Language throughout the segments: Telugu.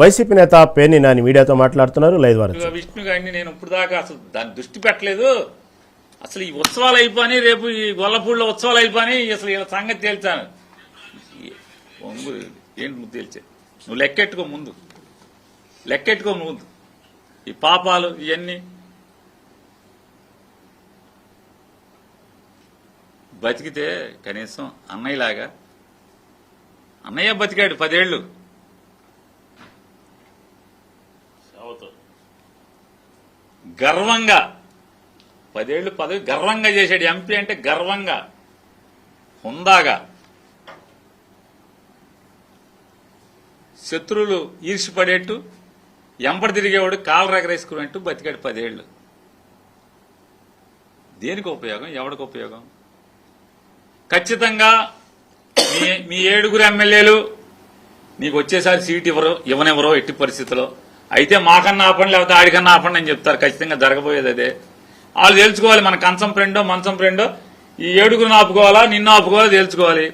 వైసీపీ నేత పేర్ని నాని మీడియాతో మాట్లాడుతున్నారు. లైవ్ ద్వారా విష్ణు గారిని నేను ఇప్పుడు దాకా అసలు దాన్ని దృష్టి పెట్టలేదు. అసలు ఈ ఉత్సవాలు అయిపోయి రేపు ఈ గొల్లపూడిలో ఉత్సవాలు అయిపోయి అసలు ఇలా సంగతి తేల్చాను. ఏంటి నువ్వు తేల్చే? నువ్వు లెక్కెట్టుకో ముందు. లెక్కెట్టుకో ముందు. ఈ పాపాలు ఇవన్నీ బతికితే కనీసం అన్నయ్యలాగా అన్నయ్య బతికాడు పదేళ్ళు. గర్వంగా పదేళ్ళు పదవి గర్వంగా చేశాడు ఎంపీ అంటే గర్వంగా హుందాగా. శత్రువులు ఈర్షిపడేట్టు ఎంపటి తిరిగేవాడు కాలు రగరేసుకునేట్టు బతికాడు పదేళ్ళు దేనికి ఉపయోగం? ఎవడికి ఉపయోగం? ఖచ్చితంగా మీ మీ ఏడుగురు ఎమ్మెల్యేలు నీకు వచ్చేసారి సీట్ ఇవ్వరు ఇవ్వనివ్వరు ఎట్టి పరిస్థితిలో. అయితే మాకన్నా ఆపండి లేకపోతే ఆడికన్నా ఆపండి అని చెప్తారు. ఖచ్చితంగా జరగబోయేది అదే. వాళ్ళు తెలుసుకోవాలి మన కంచం ఫ్రెండో మంచం ఫ్రెండో. ఈ ఏడుగురిని ఆపుకోవాలా నిన్ను ఆపుకోవాలా తెలుసుకోవాలి.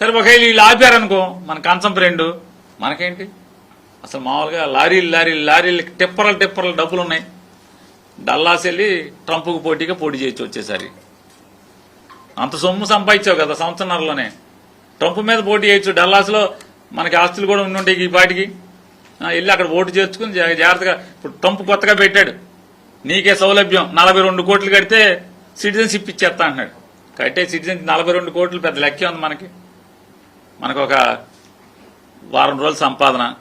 సరే ఒకవేళ వీళ్ళు ఆపారనుకో మన కంచం ఫ్రెండు మనకేంటి? అసలు మామూలుగా లారీలు లారీలు లారీలు టిప్పర్లు టిప్పర్లు డబ్బులు ఉన్నాయి. డల్లాస్ వెళ్ళి ట్రంప్కు పోటీగా పోటీ చేయొచ్చు వచ్చేసరి. అంత సొమ్ము సంపాదించావు కదా సంవత్సరంలోనే ట్రంప్ మీద పోటీ చేయొచ్చు డల్లాస్లో మనకి ఆస్తులు కూడా ఉండుంటాయి ఈ పాటికి. వెళ్ళి అక్కడ ఓటు చేర్చుకుని జా- జాగ్రత్తగా ఇప్పుడు ట్రంప్ కొత్తగా పెట్టాడు. నీకే సౌలభ్యం నలభై రెండు కోట్లు కడితే సిటిజన్షిప్ ఇచ్చేస్తా అంటున్నాడు. కట్టే సిటిజన్ నలభై రెండు కోట్లు పెద్ద లెక్కే ఉంది మనకి. మనకు ఒక వారం రోజుల సంపాదన.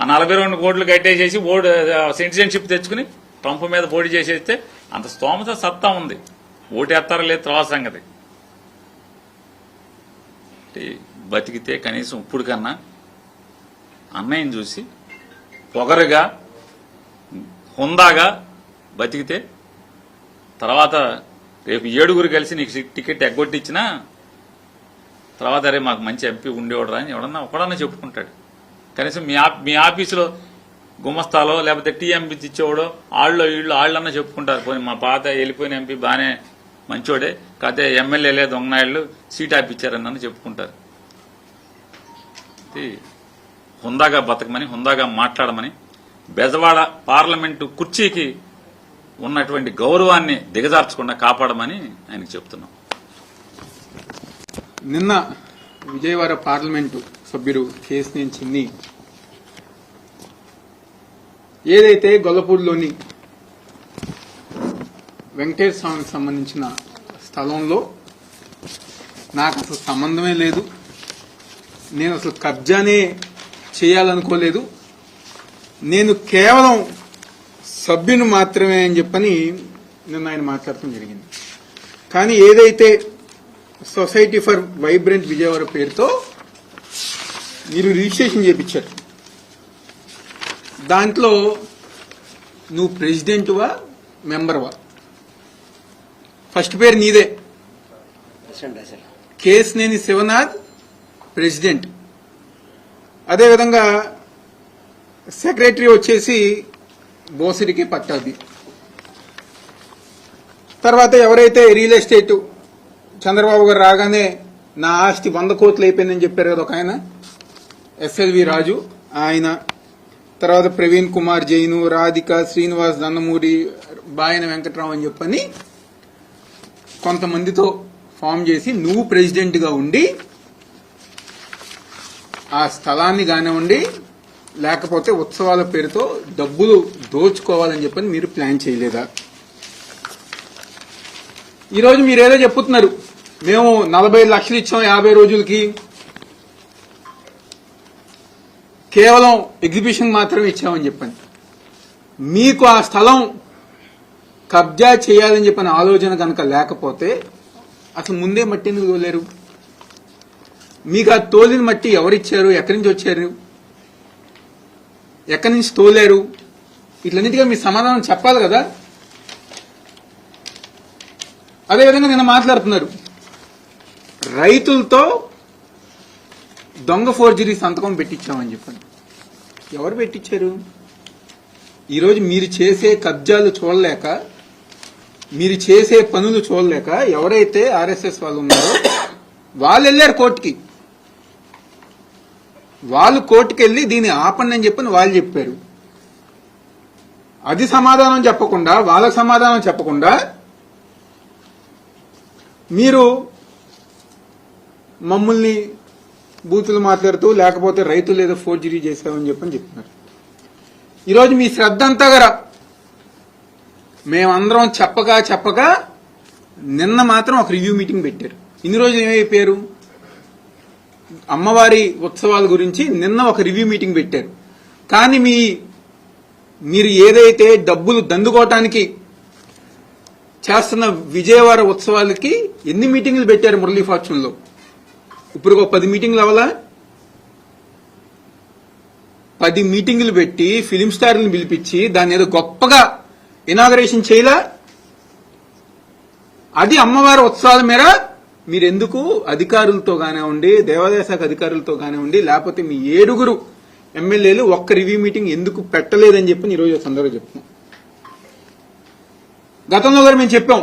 ఆ నలభై రెండు కోట్లు కట్టేసేసి ఓటు సిటిజన్షిప్ తెచ్చుకుని ట్రంప్ మీద పోటీ చేసేస్తే అంత స్తోమత సత్తా ఉంది. ఓటేస్తారా లేదు తర్వాత సంగతి. బతికితే కనీసం ఇప్పుడు కన్నా అన్నయ్యని చూసి పొగరుగా హుందాగా బతికితే తర్వాత రేపు ఏడుగురు కలిసి నీకు టికెట్ ఎగ్గొట్టించినా తర్వాత అరే మాకు మంచి ఎంపీ ఉండేవాడురా అని ఎవడన్నా ఒకడన్నా చెప్పుకుంటాడు. కనీసం మీ మీ ఆఫీసులో గుమస్తాలో లేకపోతే టీఎంపీ ఇచ్చేవాడో ఆళ్ళు వీళ్ళు వాళ్ళన్నా చెప్పుకుంటారు. పోనీ మా పాత వెళ్ళిపోయిన ఎంపీ బాగానే మంచోడే కాకపోతే ఎమ్మెల్యేలే దొంగనాయుళ్ళు సీట్ ఆపిచ్చారని చెప్పుకుంటారు. ఇది హుందాగా బతకమని హుందాగా మాట్లాడమని బెజవాడ పార్లమెంటు కుర్చీకి ఉన్నటువంటి గౌరవాన్ని దిగజార్చకుండా కాపాడమని ఆయనకు చెప్తున్నాం. నిన్న విజయవాడ పార్లమెంటు సభ్యుడు కేసినేని చిన్ని ఏదైతే గొల్లపూడిలోని వెంకటేశ్వర స్వామికి సంబంధించిన స్థలంలో నాకు అసలు సంబంధమే లేదు. నేను అసలు కబ్జానే చేయాలనుకోలేదు. నేను కేవలం సభ్యుని మాత్రమే అని చెప్పని నిన్న ఆయన మాట్లాడటం జరిగింది. కానీ ఏదైతే సొసైటీ ఫర్ వైబ్రెంట్ విజయవాడ పేరుతో మీరు రిజిస్ట్రేషన్ చేయించారు దాంట్లో నువ్వు ప్రెసిడెంట్వా మెంబర్వా? ఫస్ట్ పేరు నీదే. కేసినేని శివనాథ్ ప్రెసిడెంట్. అదేవిధంగా సెక్రటరీ వచ్చేసి బోసిరికి పట్టాది తర్వాత ఎవరైతే రియల్ ఎస్టేట్ చంద్రబాబు గారు రాగానే నా ఆస్తి వంద కోట్లు అయిపోయిందని చెప్పారు కదా ఒక ఆయన ఎస్ఎల్వి రాజు ఆయన తర్వాత ప్రవీణ్ కుమార్ జైను రాధిక శ్రీనివాస్ దన్నమూరి బాయన వెంకట్రావు అని చెప్పని కొంతమందితో ఫామ్ చేసి నువ్వు ప్రెసిడెంట్గా ఉండి ఆ స్థలాన్ని కానివ్వండి లేకపోతే ఉత్సవాల పేరుతో డబ్బులు దోచుకోవాలని చెప్పని మీరు ప్లాన్ చేయలేదా? ఈరోజు మీరు ఏదో చెప్పుతున్నారు. మేము నలభై లక్షలు ఇచ్చాం యాభై రోజులకి. కేవలం ఎగ్జిబిషన్ మాత్రమే ఇచ్చామని చెప్పండి మీకు ఆ స్థలం కబ్జా చేయాలని చెప్పిన ఆలోచన కనుక లేకపోతే అసలు ముందే మట్టి ఎందుకు లేరు మీకు ఆ తోలిన మట్టి ఎవరిచ్చారు? ఎక్కడి నుంచి వచ్చారు? ఎక్కడి నుంచి తోలారు? ఇట్లన్నిటిగా మీ సమాధానం చెప్పాలి కదా? అదేవిధంగా నిన్న మాట్లాడుతున్నారు. రైతులతో దొంగ ఫోర్జరీ సంతకం పెట్టించామని చెప్పండి. ఎవరు పెట్టించారు? ఈరోజు మీరు చేసే కబ్జాలు చూడలేక మీరు చేసే పనులు చూడలేక ఎవరైతే ఆర్ఎస్ఎస్ వాళ్ళు ఉన్నారో వాళ్ళు వెళ్ళారు కోర్టుకి. వాళ్ళు కోర్టుకు వెళ్ళి దీన్ని ఆపండి అని చెప్పని వాళ్ళు చెప్పారు. అది సమాధానం చెప్పకుండా వాళ్ళకి సమాధానం చెప్పకుండా మీరు మమ్మల్ని బూతులు మాట్లాడుతూ లేకపోతే రైతులు ఏదో ఫోర్జరీ చేశామని చెప్పని చెప్తున్నారు ఈరోజు మీ శ్రద్ధ అంతా గరా. మేమందరం చెప్పగా చెప్పగా నిన్న మాత్రం ఒక రివ్యూ మీటింగ్ పెట్టారు. ఇన్ని రోజులు ఏమైపోయారు? అమ్మవారి ఉత్సవాల గురించి నిన్న ఒక రివ్యూ మీటింగ్ పెట్టారు. కానీ మీ మీరు ఏదైతే డబ్బులు దందుకోవటానికి చేస్తున్న విజయవాడ ఉత్సవాలకి ఎన్ని మీటింగ్లు పెట్టారు మురళీ ఫార్చ్యూన్లో ఇప్పుడు ఒక పది మీటింగ్లు అవలా పది మీటింగులు పెట్టి ఫిలిం స్టార్ని పిలిపించి దాన్ని ఏదో గొప్పగా ఇనాగరేషన్ చేయలా? అది అమ్మవారి ఉత్సవాల మేర మీరెందుకు అధికారులతో కానివ్వండి దేవాదాయ శాఖ అధికారులతో కానివ్వండి లేకపోతే మీ ఏడుగురు ఎమ్మెల్యేలు ఒక్క రివ్యూ మీటింగ్ ఎందుకు పెట్టలేదని చెప్పి ఈరోజు ఈ సందర్భంగా చెప్తున్నాం. గతంలో కూడా మేము చెప్పాం.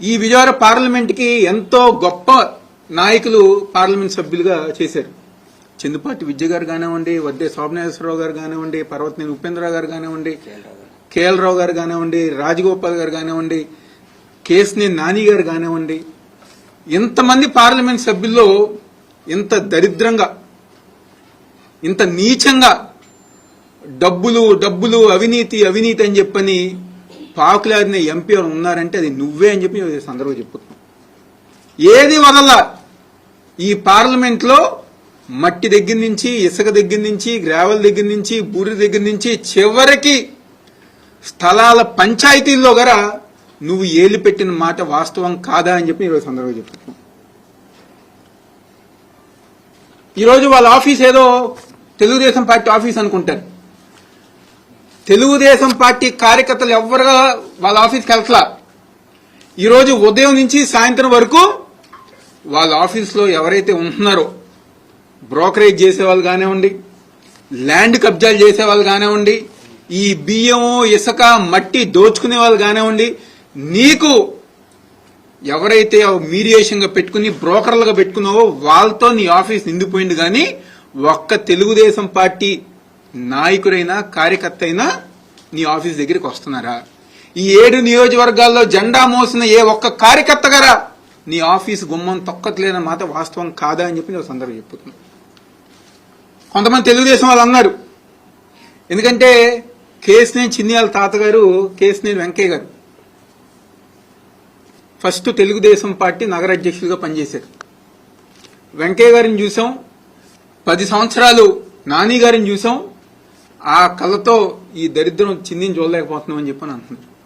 ఈ విజయవాడ పార్లమెంట్కి ఎంతో గొప్ప నాయకులు పార్లమెంట్ సభ్యులుగా చేశారు. చందుపాటి విద్య గారు కానివ్వండి వద్దే శోభనేశ్వరరావు గారు కానివ్వండి పర్వతనేని ఉపేంద్ర గారు కానివ్వండి కేఎల్ రావు గారు కానివ్వండి రాజగోపాల్ గారు కానివ్వండి కేసునే నాని గారు కానివ్వండి ఇంతమంది పార్లమెంట్ సభ్యుల్లో ఇంత దరిద్రంగా ఇంత నీచంగా డబ్బులు డబ్బులు అవినీతి అవినీతి అని చెప్పని పాకులాడిన ఎంపీ ఉన్నారంటే అది నువ్వే అని చెప్పి సందర్భంగా చెప్పుతున్నాం ఏది వదల ఈ పార్లమెంట్లో మట్టి దగ్గర నుంచి ఇసుక దగ్గర నుంచి గ్రావెల్ దగ్గర నుంచి బూరి దగ్గర నుంచి చివరికి స్థలాల పంచాయతీల్లో గరా నువ్వు ఏలి పెట్టిన మాట వాస్తవం కాదా అని చెప్పి ఈరోజు సందర్భంగా చెప్తున్నాం. ఈరోజు వాళ్ళ ఆఫీస్ ఏదో తెలుగుదేశం పార్టీ ఆఫీస్ అనుకుంటారు. తెలుగుదేశం పార్టీ కార్యకర్తలు ఎవరుగా వాళ్ళ ఆఫీస్కి వెళ్తలా. ఈరోజు ఉదయం నుంచి సాయంత్రం వరకు వాళ్ళ ఆఫీస్లో ఎవరైతే ఉంటున్నారో బ్రోకరేజ్ చేసేవాళ్ళు కానివ్వండి ల్యాండ్ కబ్జాలు చేసేవాళ్ళు కానివ్వండి ఈ బియ్యం ఇసుక మట్టి దోచుకునే వాళ్ళు కానివ్వండి నీకు ఎవరైతే మీడియేషన్గా పెట్టుకుని బ్రోకర్లుగా పెట్టుకున్నావో వాళ్ళతో నీ ఆఫీస్ నిండిపోయింది కానీ ఒక్క తెలుగుదేశం పార్టీ నాయకుడైనా కార్యకర్త అయినా నీ ఆఫీస్ దగ్గరికి వస్తున్నారా? ఈ ఏడు నియోజకవర్గాల్లో జెండా మోసిన ఏ ఒక్క కార్యకర్త గారా నీ ఆఫీస్ గుమ్మం తొక్కట్లేదన్న మాట వాస్తవం కాదా అని చెప్పి నేను సందర్భం చెప్పుతున్నా కొంతమంది తెలుగుదేశం వాళ్ళు అన్నారు. ఎందుకంటే కేసినేని చిన్నియాల తాతగారు కేసినేని వెంకయ్య గారు ఫస్ట్ తెలుగుదేశం పార్టీ నగర అధ్యక్షులుగా పనిచేశారు. వెంకయ్య గారిని చూసాం. పది సంవత్సరాలు నాని గారిని చూసాం. ఆ కళతో ఈ దరిద్రం చిందిని చూడలేకపోతున్నాం అని చెప్పని అంటున్నారు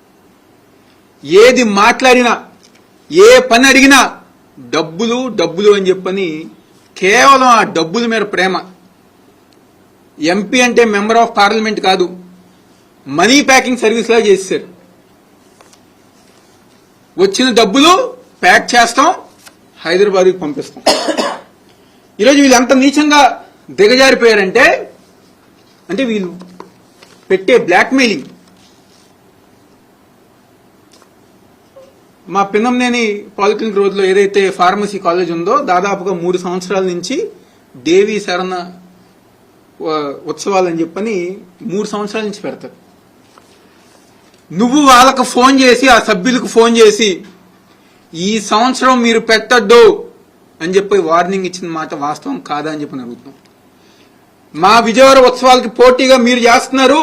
ఏది మాట్లాడినా ఏ పని అడిగినా డబ్బులు డబ్బులు అని చెప్పని కేవలం ఆ డబ్బుల మీద ప్రేమ. ఎంపీ అంటే మెంబర్ ఆఫ్ పార్లమెంట్ కాదు. మనీ ప్యాకింగ్ సర్వీస్లా చేశారు వచ్చిన డబ్బులు ప్యాక్ చేస్తాం హైదరాబాద్కి పంపిస్తాం. ఈరోజు వీళ్ళు ఎంత నీచంగా దిగజారిపోయారంటే అంటే వీళ్ళు పెట్టే బ్లాక్మెయిలింగ్ మా పిన్నంనేని పాలిక్లినిక్ రోడ్లో ఏదైతే ఫార్మసీ కాలేజ్ ఉందో దాదాపుగా మూడు సంవత్సరాల నుంచి దేవి శరణ ఉత్సవాలని చెప్పని మూడు సంవత్సరాల నుంచి పెడతారు. నువ్వు వాళ్ళకు ఫోన్ చేసి ఆ సభ్యులకు ఫోన్ చేసి ఈ సంవత్సరం మీరు పెట్టద్దు అని చెప్పి వార్నింగ్ ఇచ్చిన మాట వాస్తవం కాదా అని చెప్పి అడుగుతున్నాం. మా విజయవాడ ఉత్సవాలకి పోటీగా మీరు చేస్తున్నారు.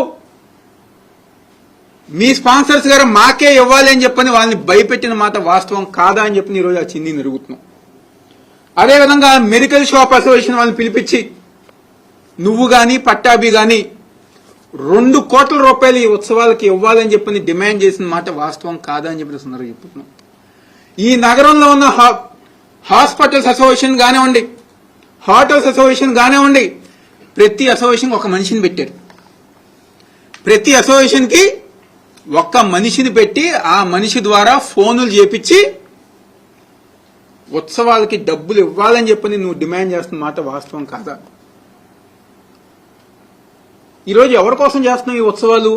మీ స్పాన్సర్స్ గారు మాకే ఇవ్వాలి అని చెప్పని వాళ్ళని భయపెట్టిన మాట వాస్తవం కాదా అని చెప్పి ఈరోజు ఆ చిందిని అడుగుతున్నాం. అదేవిధంగా మెడికల్ షాప్ అసోసియేషన్ వాళ్ళని పిలిపించి నువ్వు గాని పట్టాభి కానీ రెండు కోట్ల రూపాయలు ఈ ఉత్సవాలకి ఇవ్వాలని చెప్పని డిమాండ్ చేసిన మాట వాస్తవం కాదా అని చెప్పి సందర్భంగా చెప్తున్నాం ఈ నగరంలో ఉన్న హా- హాస్పిటల్స్ అసోసియేషన్ కానివ్వండి హోటల్స్ అసోసియేషన్ కానివ్వండి ప్రతి అసోసియేషన్ ఒక మనిషిని పెట్టారు. ప్రతి అసోసియేషన్కి ఒక్క మనిషిని పెట్టి ఆ మనిషి ద్వారా ఫోనులు చేపించి ఉత్సవాలకి డబ్బులు ఇవ్వాలని చెప్పని నువ్వు డిమాండ్ చేస్తున్న మాట వాస్తవం కాదా? ఈరోజు ఎవరి కోసం చేస్తున్నాయి ఈ ఉత్సవాలు?